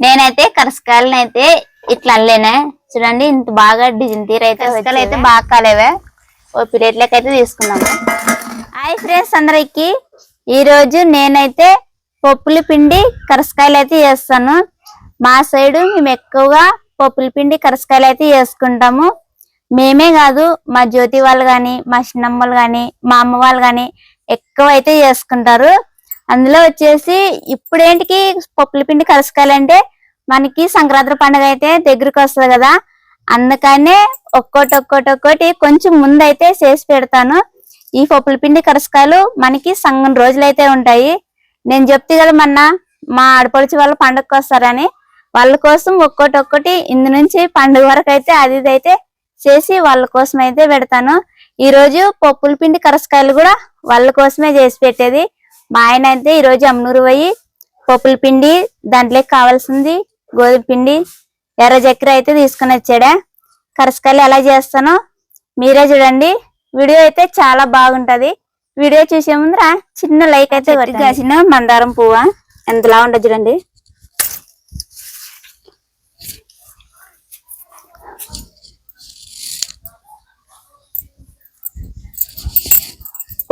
నేనైతే కరసకాయలను అయితే ఇట్లా అల్లేనే చూడండి ఇంత బాగా డిజైన్ తీర అయితే అయితే బాగా కాలేవే. ఓ ప్లేట్లకి అయితే తీసుకున్నాము. హాయ్ ఫ్రెండ్స్ అందరికి. ఈ రోజు నేనైతే పప్పుల పిండి కరసకాయలు అయితే చేస్తాను. మా సైడు మేము ఎక్కువగా పప్పుల పిండి కరసకాయలు అయితే చేసుకుంటాము. మేమే కాదు మా జ్యోతి వాళ్ళు కానీ మా చిన్నమ్మలు కానీ మా అమ్మ వాళ్ళు కానీ ఎక్కువ అయితే చేసుకుంటారు. అందులో వచ్చేసి ఇప్పుడేంటికి పప్పుల పిండి కరసకాయలంటే మనకి సంక్రాంతి పండుగ అయితే దగ్గరికి వస్తుంది కదా. అందుకనే ఒక్కోటి ఒక్కోటి ఒక్కోటి కొంచెం ముందు అయితే చేసి పెడతాను. ఈ పప్పుల పిండి కరసకాయలు మనకి సంగం రోజులైతే ఉంటాయి. నేను చెప్తే కదా మొన్న మా ఆడపడుచు వాళ్ళు పండుగకు వస్తారని. వాళ్ళ కోసం ఒక్కోటి ఒక్కటి ఇందు నుంచి పండుగ వరకు అయితే అది ఇది అయితే చేసి వాళ్ళ కోసం అయితే పెడతాను ఈరోజు పప్పుల పిండి కరసకాయలు కూడా వాళ్ళ కోసమే చేసి పెట్టేది. మా ఆయన అయితే ఈ రోజు అమ్మనూరు పోయి పప్పుల పిండి దాంట్లోకి కావాల్సింది గోధుమ పిండి ఎర్ర చక్కెర అయితే తీసుకుని వచ్చాడా. కరసకాయలు ఎలా చేస్తానో మీరే చూడండి. వీడియో అయితే చాలా బాగుంటది. వీడియో చూసే ముందర చిన్న లైక్ అయితే కాసిన మందారం పువ్వ? ఎంతలా ఉండదు చూడండి.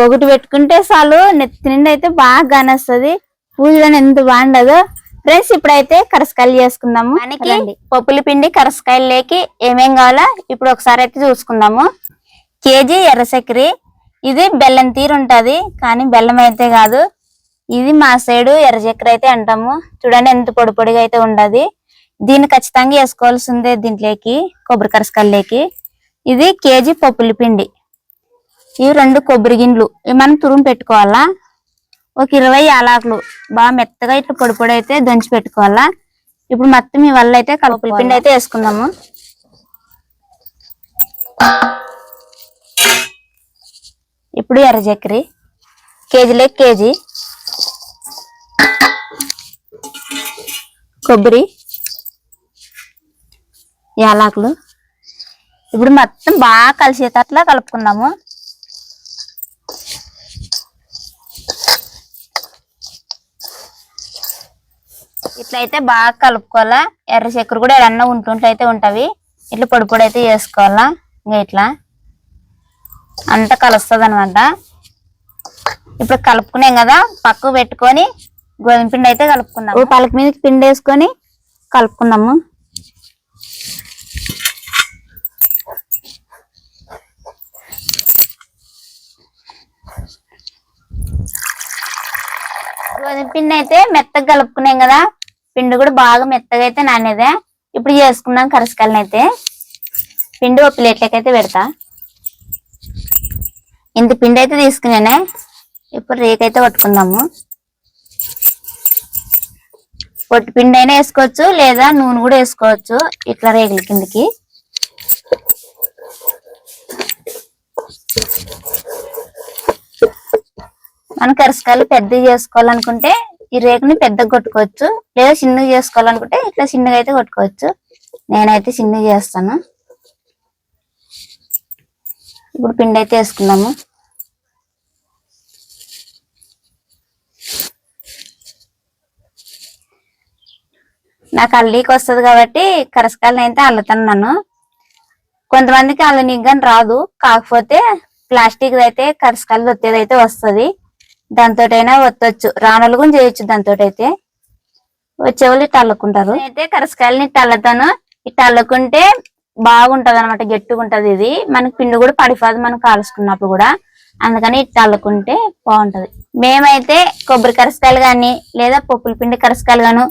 ఒకటి పెట్టుకుంటే చాలు నెత్తి నిండి అయితే బాగా కానొస్తుంది పూజలో ఎంత బాగుండదు. ఫ్రెండ్స్ ఇప్పుడైతే కరసకాయలు చేసుకుందాము. మనకి పప్పుల పిండి కరసకాయలు లేకి ఏమేం కావాలా ఇప్పుడు ఒకసారి అయితే చూసుకుందాము. కేజీ ఎర్ర చక్కెర. ఇది బెల్లం తీరు ఉంటది కానీ బెల్లం అయితే కాదు. ఇది మా సైడు ఎర్ర చక్కెర అయితే అంటాము. చూడండి ఎంత పొడి పొడిగా అయితే ఉండదు. దీన్ని ఖచ్చితంగా వేసుకోవాల్సిందే దీంట్లోకి కొబ్బరి కరసకాయలకి ఇది కేజీ పప్పుల పిండి. ఇవి రెండు కొబ్బరి గిండ్లు ఇవి మనం తురుము పెట్టుకోవాలా? ఒక ఇరవై యాలకులు. బాగా మెత్తగా ఇట్లా పొడి పొడి అయితే దంచి పెట్టుకోవాలా? ఇప్పుడు మొత్తం ఈ వల్ల అయితే కలుపుల పిండి అయితే వేసుకుందాము. ఇప్పుడు ఎర్ర చక్కెర. కేజీలే కేజీ. కొబ్బరి. యాలకులు. ఇప్పుడు మొత్తం బాగా కలిసేటట్లా కలుపుకుందాము. ఇట్లా అయితే బాగా కలుపుకోవాలా. ఎర్ర చక్కెర కూడా ఏదన్నా ఉంటుంట్లయితే ఉంటవి. ఇట్లా పొడి పొడి అయితే చేసుకోవాలా. ఇంకా ఇట్లా. అంతా కలుస్తుంది అనమాట ఇప్పుడు కలుపుకున్నాం కదా పక్కకు పెట్టుకొని గోధుమ పిండి అయితే కలుపుకుందాం. ఇప్పుడు పలక మీద పిండి వేసుకొని కలుపుకుందాము. గోధుమ పిండి అయితే మెత్తగా కలుపుకున్నాం కదా పిండి కూడా బాగా మెత్తగా అయితే నానేదే. ఇప్పుడు చేసుకున్నాం కరసకాయలను అయితే. పిండి ఒక ప్లేట్లకి పెడతా. ఇంత పిండి అయితే తీసుకున్నానే. ఇప్పుడు రేకైతే పట్టుకుందాము. పొట్టి పిండి అయినా వేసుకోవచ్చు లేదా నూనె కూడా వేసుకోవచ్చు. ఇట్లా రేగుల కిందకి. మన కరసకాయలు పెద్దవి చేసుకోవాలనుకుంటే ఈ రేకుని పెద్దగా కొట్టుకోవచ్చు. లేదా చిన్నగా చేసుకోవాలనుకుంటే ఇట్లా చిన్నగా అయితే కొట్టుకోవచ్చు. నేనైతే చిన్నగా చేస్తాను. ఇప్పుడు పిండి అయితే వేసుకున్నాము నాకు అల్లీకి వస్తుంది కాబట్టి కరసకాయలను అయితే అల్లుతున్నాను. కొంతమందికి అల్లనీకి రాదు. కాకపోతే ప్లాస్టిక్ అయితే కరసకాయలు వచ్చేది అయితే వస్తుంది. దాంతోటైనా వత్తొచ్చు. రానులు కూడా చేయొచ్చు దాంతో అయితే వచ్చేవాళ్ళు ఇట్లా అల్లుకుంటారు. అయితే కరసకాయలని ఇట్లా అల్లుతాను. తల్లుకుంటే అల్లుకుంటే బాగుంటది అనమాట గట్టిగా ఉంటది ఇది. మనకి పిండి కూడా పడిపోదు మనం కాల్చుకున్నప్పుడు కూడా. అందుకని ఇట్లా అల్లుకుంటే బాగుంటది. మేమైతే కొబ్బరి కరసకాయలు కానీ లేదా పప్పుల పిండి కరసకాయలు గాను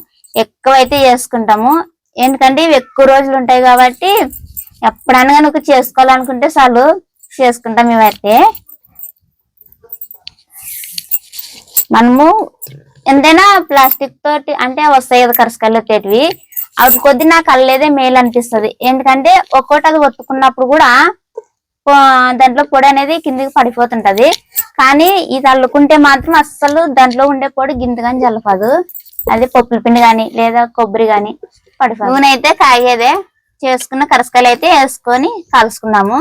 ఎక్కువ అయితే చేసుకుంటాము. ఎందుకంటే ఇవి ఎక్కువ రోజులు ఉంటాయి కాబట్టి ఎప్పుడన్నా కనుక చేసుకోవాలనుకుంటే చాలు చేసుకుంటాం మేమైతే. మనము ఎంతైనా ప్లాస్టిక్ తోటి అంటే వస్తాయి కదా కరసకాయలు వచ్చేటివి అవి కొద్ది నాకు అల్లేదే మేలు అనిపిస్తుంది ఎందుకంటే ఒక్కోటి అది ఒత్తుకున్నప్పుడు కూడా దాంట్లో పొడి అనేది కిందికి పడిపోతుంటది. కానీ ఇది అల్లుకుంటే మాత్రం అస్సలు దాంట్లో ఉండే పొడి గింత కానీ జల్లపదు అది పప్పుల పిండి కానీ లేదా కొబ్బరి కానీ పడిపోదు. నూనె అయితే కాగేదే. చేసుకున్న కరసకాయలు అయితే వేసుకొని కాల్చుకున్నాము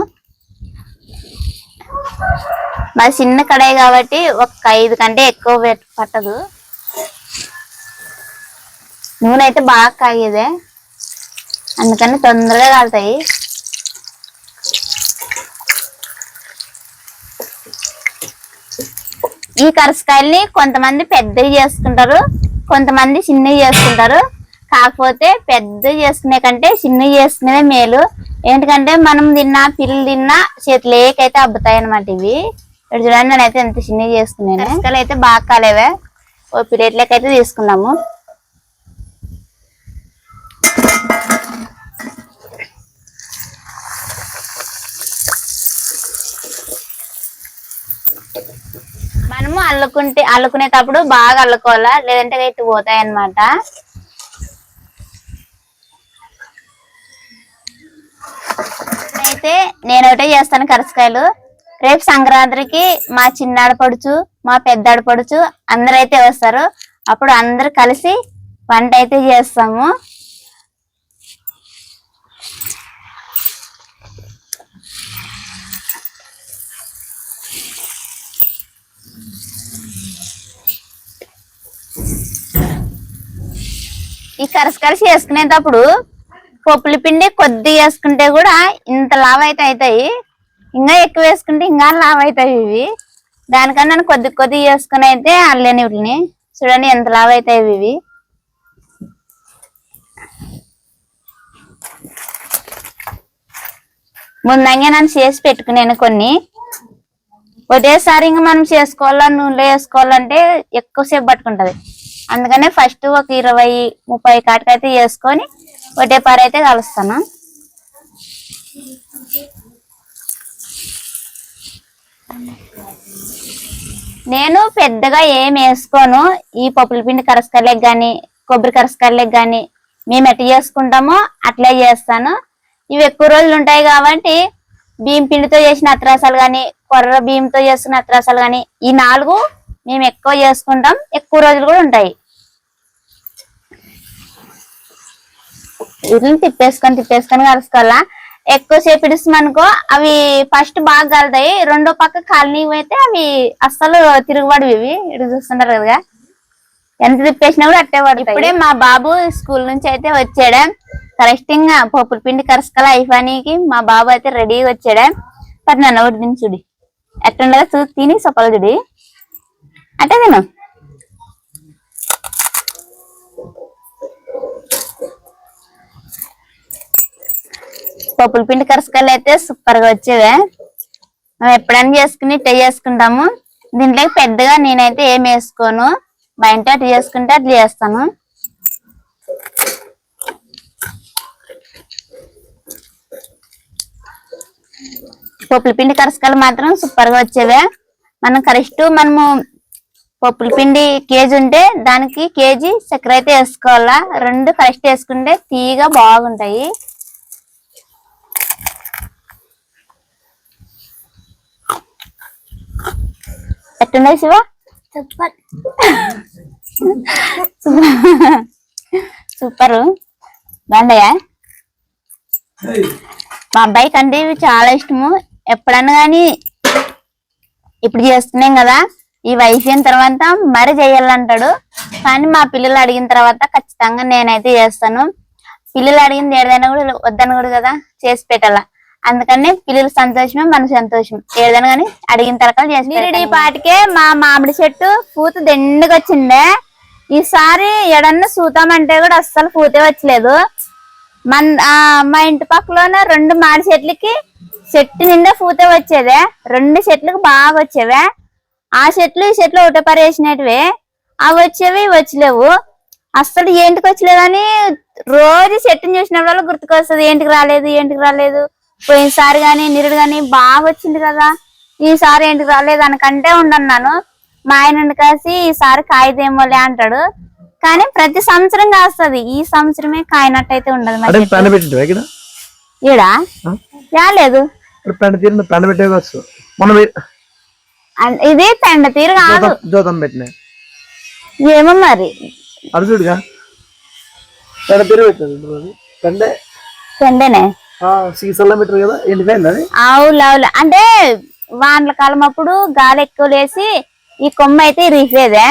మరి చిన్న కడాయి కాబట్టి ఒక ఐదు కంటే ఎక్కువ పట్టదు. నూనె అయితే బాగా కాగేదే. అందుకని తొందరగా కాలుతాయి. ఈ కరసకాయల్ని కొంతమంది పెద్దవి చేసుకుంటారు కొంతమంది చిన్నవి చేసుకుంటారు. కాకపోతే పెద్దవి చేసుకునే కంటే చిన్నవి చేసుకునేదే మేలు. ఎందుకంటే మనం తిన్నా పిల్లలు తిన్నా చేతులు ఏకైతే అబ్బుతాయి అనమాట ఇవి. ఇక్కడ చూడండి నేనైతే ఎంత చిన్నగా చేసుకున్నాను. కరసకాయలు అయితే బాగా కాలేవే. ఓ ప్లేట్లకి అయితే తీసుకున్నాము మనము అల్లుకుంటే అల్లుకునేటప్పుడు బాగా అల్లుకోవాలా? లేదంటే ఇటు పోతాయి అన్నమాట అయితే నేను ఒకటే చేస్తాను కరసకాయలు. రేపు సంక్రాంతికి మా చిన్నాడు పడుచు మా పెద్దాడు పడుచు అందరూ అయితే వస్తారు. అప్పుడు అందరు కలిసి వంట అయితే చేస్తాము. ఈ కరసకరసి వేసుకునేటప్పుడు పప్పుల పిండి కొద్దిగా వేసుకుంటే కూడా ఇంత లావైతే అవుతాయి. ఇంకా ఎక్కువ వేసుకుంటే ఇంకా లావ్ అవుతాయి ఇవి. దానికన్నా కొద్ది కొద్ది వేసుకుని అయితే అల్లేని వీటిని. చూడండి ఎంత లావ్ అవుతాయి ఇవి ముందంగా నన్ను చేసి పెట్టుకున్నాను కొన్ని. ఒకేసారి ఇంకా మనం చేసుకోవాలా నూనెలో వేసుకోవాలంటే ఎక్కువసేపు పట్టుకుంటది. అందుకనే ఫస్ట్ ఒక ఇరవై ముప్పై కాటికైతే వేసుకొని ఒకటే పారైతే కలుస్తాను. నేను పెద్దగా ఏం వేసుకోను. ఈ పప్పుల పిండి కరసకాయలకు కానీ కొబ్బరి కరసకాయలకు కానీ మేము ఎట్లా చేసుకుంటామో అట్లే చేస్తాను. ఇవి ఎక్కువ రోజులు ఉంటాయి కాబట్టి బియ్యం పిండితో చేసిన అత్రాసాలు కానీ కొర్ర బియ్యంతో చేసిన అత్రాసాలు కానీ ఈ నాలుగు మేము ఎక్కువ చేసుకుంటాం. ఎక్కువ రోజులు కూడా ఉంటాయి. వీటిని తిప్పేసుకొని తిప్పేసుకొని కలుసుకోవాలా ఎక్కువసేపు ఇడుస్తామనుకో అవి ఫస్ట్ బాగా కలుతాయి రెండో పక్క కాలనీ అయితే అవి అస్సలు తిరుగుబడి ఇవి. ఇటు చూస్తుంటారు కదా. ఎంత తిప్పేసినా కూడా అట్టే పడతాయి. ఇప్పుడే మా బాబు స్కూల్ నుంచి అయితే వచ్చాడు. కరెక్టింగ్ పప్పుల పిండి కరసకల అయిపోయానికి మా బాబు అయితే రెడీ వచ్చాడు. పది నన్ను ఒకటి తిని చూడి. ఎట్లుండగా చూ తిని సొప్పలు చూడి. అట్టే తిను. పప్పుల పిండి కరసకాయలు అయితే సూపర్గా వచ్చేవే. మేము ఎప్పుడైనా చేసుకుని ట్రై చేసుకుంటాము. దీంట్లో పెద్దగా నేనైతే ఏం వేసుకోను. మా ఇంట్లో అట్లా చేసుకుంటే అట్లా చేస్తాను. పప్పుల పిండి కరసకాయలు మాత్రం సూపర్గా వచ్చేవే. మనం కరెక్ట్ మనము పప్పుల పిండి కేజీ ఉంటే దానికి కేజీ చక్కెర అయితే వేసుకోవాలా. రెండు కరెక్ట్ వేసుకుంటే తీయగా బాగుంటాయి. ఎట్టున్నాయి శివ? సూపర్. బాగుండయా మా అబ్బాయికి అంటే ఇవి చాలా ఇష్టము. ఎప్పుడన్నా కానీ ఇప్పుడు చేస్తున్నాం కదా ఈ వయసు అయిన తర్వాత మరి చేయాలంటాడు. కానీ మా పిల్లలు అడిగిన తర్వాత ఖచ్చితంగా నేనైతే చేస్తాను. పిల్లలు అడిగింది ఏదైనా కూడా వద్దనకూడదు కదా చేసి పెట్టాల. అందుకని పిల్లలు సంతోషమే మన సంతోషం ఏదైనా కానీ అడిగిన తర్వాత చేసి నీరుడి పాటికే మా మామిడి చెట్టు పూత దండుగా వచ్చిందే. ఈసారి ఎడన్నా సూతామంటే కూడా అస్సలు పూతే వచ్చలేదు. మన ఆ, మా ఇంటి పక్కలోనే రెండు మాడి చెట్లకి చెట్టు నిండా పూత వచ్చేదే. రెండు చెట్లకు బాగా వచ్చేవే. ఆ చెట్లు ఈ చెట్లు ఒకటే పరేసినటివే అవి వచ్చేవి వచ్చలేవు. అస్సలు ఏంటికి వచ్చలేదని రోజు చెట్టుని చూసిన వాళ్ళు గుర్తుకొస్తుంది ఏంటికి రాలేదు ఏంటికి రాలేదు. పోయినసారి గాని నిరుడు గాని బాగా వచ్చింది కదా. ఈసారి ఏంటికి రాలేదు అనకంటే ఉండన్నాను మా ఆయన కాసి ఈసారి కాయదేమోలే అంటాడు. కానీ ప్రతి సంవత్సరం కాస్తుంది. ఈ సంవత్సరమే కాయనట్టయితే ఉండదు మా అంటే చెట్టు. పెండ పెట్టిండు ఇక్కడ? ఈడా? రాలేదు. ఇది పెండ తీరు కాదు. ఏమో మరి. పెండనే? సీసల్లో పెట్టరు కదా ఎండిపోయింది అది? ఆవులు ఆవులు అంటే వానల కాలం అప్పుడు గాలి ఎక్కువ లేసి ఈ కొమ్మ అయితే రీఫేదే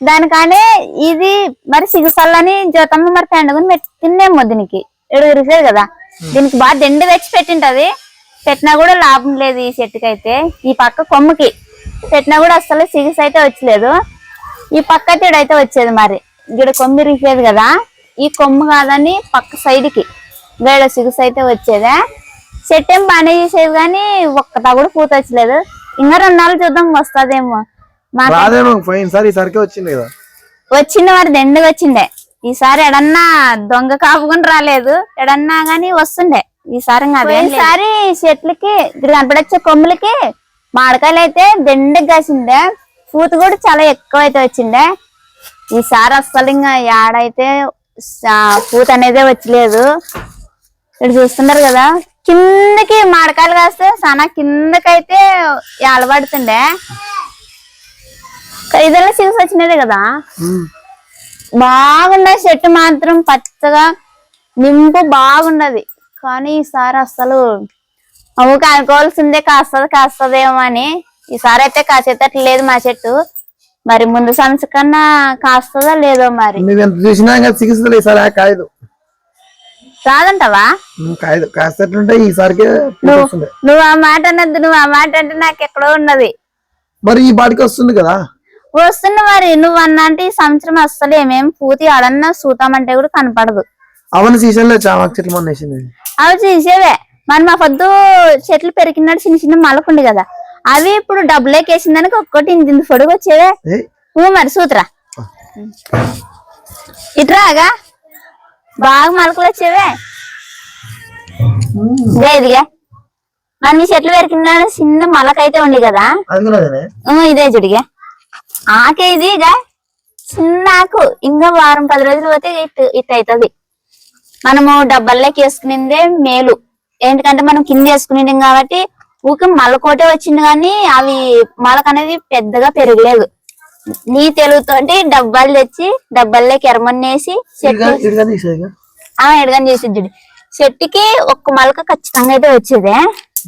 దానికానే ఇది మరి సిగసల్లని జ్యోతమ్మ మరి పెండుకుని పెట్టిందేమో దీనికి. ఎడుగురిసేది కదా. దీనికి బాగా దండి తెచ్చి పెట్టింటది. పెట్టినా కూడా లాభం లేదు ఈ చెట్టుకి అయితే ఈ పక్క కొమ్మకి పెట్టినా కూడా అసలు సిగస్ అయితే వచ్చలేదు. ఈ పక్క అయితే వచ్చేది మరి. ఇక్కడ కొమ్మి రిసేది కదా. ఈ కొమ్ము కాదని పక్క సైడ్కి వేడ సిగస్ అయితే వచ్చేదే. చెట్టు ఏం బాగానే చేసేది కానీ ఒక్కటా కూడా పూత వచ్చలేదు. ఇంకా రెండు నెలలు చూద్దాం వస్తుందేమో. వచ్చింది మరి దండుగా వచ్చిండే ఈసారి ఎడన్నా దొంగ కాపుకొని రాలేదు. ఎడన్నా గాని వస్తుండే. ఈసారి ఇంకా అదేం లేదు. ఈసారి చెట్లకి ఇక్కడ కనపడొచ్చే కొమ్ములకి మామిడికాయలు అయితే దండగా కాసిండే పూత కూడా చాలా ఎక్కువ అయితే వచ్చిండే ఈసారి అస్సలు ఇంకా యాడైతే సా- పూత అనేదే వచ్చలేదు. ఇక్కడ చూస్తున్నారు కదా? కిందకి మాడకాయలు కాస్తే చాలా కిందకైతే ఏలబడుతుండే. ఇదల్లా సిల్స్ వచ్చినదే కదా? బాగుండే చెట్టు మాత్రం పచ్చగా నింపు బాగుండదు. కానీ ఈసారి అసలు అమ్ముకు కనుకోవాల్సిందే కాస్తుంది కాస్తుందేమో అని. ఈసారి అయితే కాసేటట్లేదు లేదు మా చెట్టు మరి ముందు సంవత్సరం కన్నా కాస్తుందా లేదో మరి? చూసినా చికిత్సలు రాదంటావా? కాస్తట్లుంటే ఈసారికే వస్తుంది నువ్వు ఆ మాట అన్నది నువ్వు ఆ మాట అంటే నాకు ఎక్కడో ఉన్నది. మరి ఈ బాడికి వస్తుంది కదా? వస్తున్న మరి. నువ్వు అన్న అంటే ఈ సంవత్సరం అస్సలు ఏమేం పూతి ఆడన్నా సూతామంటే కూడా కనపడదు. అవన్న సీజన్లో చామాకు చెట్లు మొన్న వేసింది. అవి చేసేవే. మరి మా పొద్దు చెట్లు పెరిగినాడు చిన్న చిన్న మలకుండి కదా. అవి ఇప్పుడు డబ్బులేకి వేసిన దానికి ఒక్కటి ఇంత ఇంత పొడుగు వచ్చేవే. మరి సూత్రా. ఇట్రాగా బాగా మలకలు వచ్చేవే. ఇదే ఇదిగా. మరి నీ చెట్లు పెరిగినాడు చిన్న మలకైతే ఉంది కదా. ఇదే చూడిగా. ఆకే ఇది ఇక చిన్న ఆకు. ఇంకా వారం పది రోజులు పోతే ఇట్ ఇట్ అవుతుంది మనము డబ్బల్లోకి వేసుకునిందే మేలు. ఏంటంటే మనం కింద వేసుకునింది కాబట్టి ఊకే మలకోటే వచ్చింది కానీ అవి మలక అనేది పెద్దగా పెరగలేదు. నీ తెలుగుతోటి డబ్బాలు తెచ్చి డబ్బాల్లోకి ఎరమన్నేసి ఇక. ఆ ఎడగని చేసి చూడు. చెట్టుకి ఒక్క మలక ఖచ్చితంగా అయితే వచ్చేదే.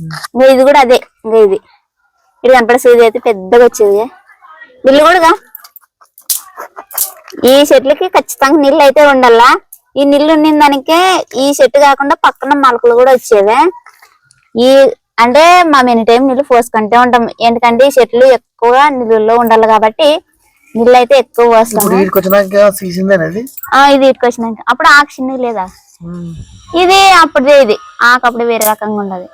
ఇంకా ఇది కూడా అదే ఇంకా ఇది. ఇది కనపడేది అయితే పెద్దగా వచ్చేది. వీళ్ళు కూడా ఈ చెట్లకి ఖచ్చితంగా నీళ్ళు అయితే ఉండాలా? ఈ నీళ్ళు ఉన్న దానికే ఈ చెట్టు కాకుండా పక్కన మలకలు కూడా వచ్చేదే ఈ అంటే మేము ఎనీ టైం నీళ్ళు పోసుకుంటే ఉంటాం. ఎందుకంటే చెట్లు ఎక్కువ నీళ్ళలో ఉండాలి కాబట్టి నీళ్ళు అయితే ఎక్కువ పోస్తాము. ఆ ఇది ఇటుకొచ్చినాక అప్పుడు ఆకు చిన్నది లేదా? ఇది అప్పుడే ఇది. ఆకు అప్పుడు వేరే రకంగా ఉండదు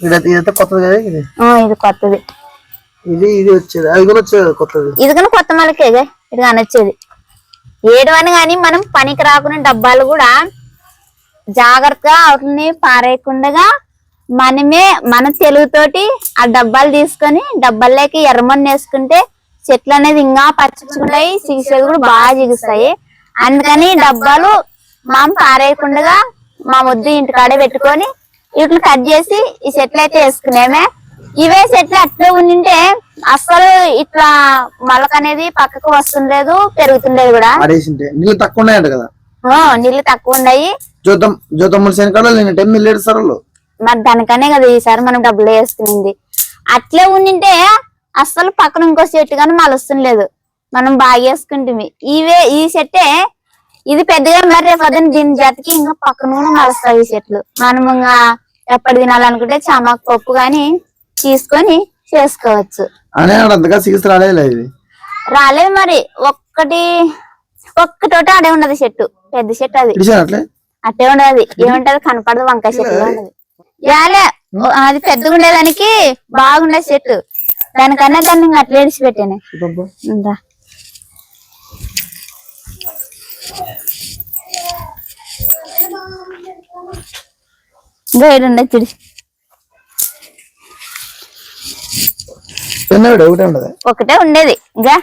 ఇదైతే ఇదైతే కొత్తది కదా ఇది? ఆ, ఇది కొత్తది. ఇది ఇది వచ్చేది. అది కూడా వచ్చేది కదా కొత్తది? ఇది కానీ కొత్త మలకే ఇది కానీ వచ్చేది. ఏడవని కానీ మనం పనికి రాకునే డబ్బాలు కూడా జాగ్రత్తగా వాటిని పారేయకుండా మనమే మన తెలుగుతోటి ఆ డబ్బాలు తీసుకొని డబ్బాల్లోకి ఎర్రమన్ను వేసుకుంటే చెట్లు అనేది ఇంకా పచ్చుకుంటాయి చిగిసేది కూడా బాగా చిగుస్తాయి అందుకని డబ్బాలు మనం పారేయకుండా మా ముద్దు ఇంటికాడే పెట్టుకొని వీటిని కట్ చేసి ఈ చెట్లు అయితే వేసుకునేమే. ఇవే చెట్లు అట్లే ఉండింటే అస్సలు ఇట్లా మొలక అనేది పక్కకు వస్తుండలేదు పెరుగుతుండేది కూడా. నీళ్ళు తక్కువ ఉన్నాయంట కదా? ఆ, నీళ్ళు తక్కువ ఉన్నాయి. జ్యోతం జ్యోతమ్ముల శనికాడ నేను టెన్ నీళ్ళు ఏడుస్తారు వాళ్ళు మరి దానికనే కదా ఈసారి మనం డబ్బులు వేసుకునింది. అట్లే ఉండింటే అస్సలు పక్కన ఇంకో చెట్టు కానీ మలుస్తుండలేదు మనం బాగా వేసుకుంటుంది ఇవే ఈ చెట్టే ఇది పెద్దగా మరి రేపు దీని జతకి ఇంకా పక్కన కూడా మలుస్తాయి ఈ చెట్లు మనం ఇంకా ఎప్పుడు తినాలనుకుంటే చామాకు పప్పు కానీ తీసుకొని చేసుకోవచ్చు. రాలేదు మరి. ఒక్కటి ఒక్కటోటి అడే ఉండదు చెట్టు పెద్ద చెట్టు అది. అట్టే ఉండదు ఏముంటది? కనపడదు వంకాయ చెట్టు ఉండదు యాలే అది పెద్దగా ఉండేదానికి బాగుండే చెట్టు. దానికన్నా దాన్ని అట్లా ఏడిచి పెట్టాను. చూడు చిన్నవిడ ఒకటే ఉండదు? ఇంకా?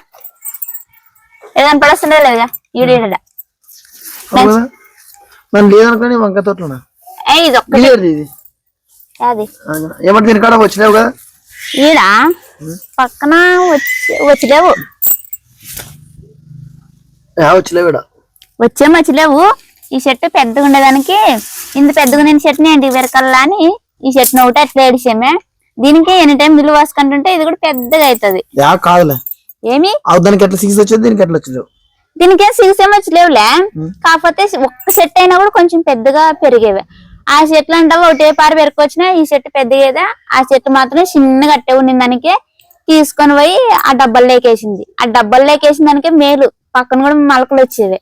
ఏదైనా పడస్తుండే లేదుగా ఈడు ఈడ అవునా? మనం లేదనుకోని వంక తోటలోనా? ఏ ఇది? ఒక్కటే అది. ఏమంటే దీని కాడ వచ్చినావు కదా? ఈడ పక్కన వచ్చి వచ్చిలేవు. వచ్చిలేవు ఈడ? వచ్చే మచ్చిలేవు ఈ చెట్టు పెద్దగా ఉండేదానికి ఇంత పెద్దగా నేను చెట్టుని ఏంటి వెరకల్లా అని ఈ చెట్టుని ఒకటి అట్లా ఏడిసామే దీనికి ఎనీ టైం నిలువ పోసుకుంటుంటే ఇది కూడా పెద్దగా అవుతుంది. కాదులే. ఏమి? దానికి ఎట్లా సిక్స్ వచ్చేది దీనికి ఎట్లా వచ్చేది? దీనికేం సిక్స్ ఏం వచ్చలేవులే. ఉమ్. కాకపోతే ఒక్క సెట్ అయినా కూడా కొంచెం పెద్దగా పెరిగేవి. ఆ చెట్లు అంటే ఒకటే పారి పెరుకొచ్చిన ఈ చెట్టు పెద్దగేదా ఆ చెట్టు మాత్రం చిన్నగా అట్టే ఉండింది దానికి. తీసుకొని పోయి ఆ డబ్బల్లోకేసింది ఆ డబ్బల్లోకేసిన దానికే మేలు. పక్కన కూడా మొలకలు వచ్చేవి.